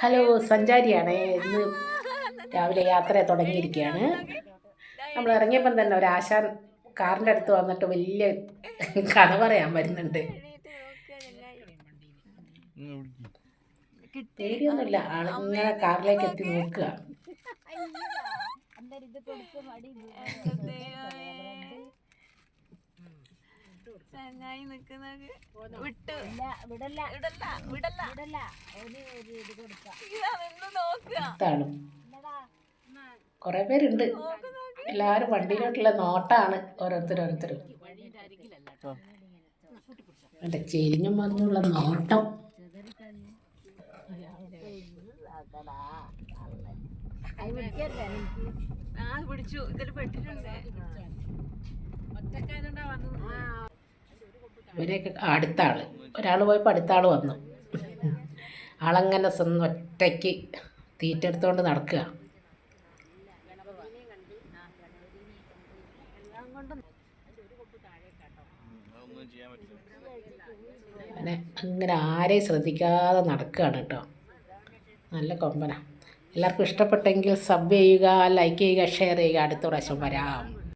Hello സഞ്ചാരിയാണ്. ഇന്ന് രാവിലെ യാത്ര തുടങ്ങിയിരിക്കുകയാണ്. നമ്മൾ ഇറങ്ങിയപ്പം തന്നെ ഒരു ആശാൻ കാറിന്റെ അടുത്ത് വന്നിട്ട് വലിയ കഥ പറയാൻ വരുന്നുണ്ട്. പേടിയൊന്നുമില്ല. ആളിങ്ങനെ കാറിലേക്ക് എത്തി നോക്കുക. ചങ്ങായി നിക്കുന്നത് വിട്ടു. വിടല്ല. വിടല്ല വിടല്ല. വിടല്ല. ഒരു ഒരു ഇത് കൊടുക്കാം. നിന്ന് നോക്കുക. കുറേ പേരുണ്ട്. എല്ലാവരും വണ്ടിയിലോട്ടുള്ള നോട്ടാണ് ഓരോരുത്തരോരുത്തരും അല്ല ചെരിഞ്ഞും മറിഞ്ഞുള്ള നോട്ടം. ആ പിടിച്ചു ഇതിൽ പെട്ടിട്ടുണ്ട്. ഇവരെയൊക്കെ അടുത്ത ആൾ ഒരാൾ പോയപ്പോൾ അടുത്ത ആൾ വന്നു. ആളങ്ങനെ സ്വന്തം ഒറ്റയ്ക്ക് തീറ്റ എടുത്തുകൊണ്ട് നടക്കുക അങ്ങനെ അങ്ങനെ ആരെയും ശ്രദ്ധിക്കാതെ നടക്കുകയാണ് കേട്ടോ നല്ല കൊമ്പന. എല്ലാവർക്കും ഇഷ്ടപ്പെട്ടെങ്കിൽ സബ് ചെയ്യുക ലൈക്ക് ചെയ്യുക ഷെയർ ചെയ്യുക. അടുത്ത പ്രാവശ്യം വരാം.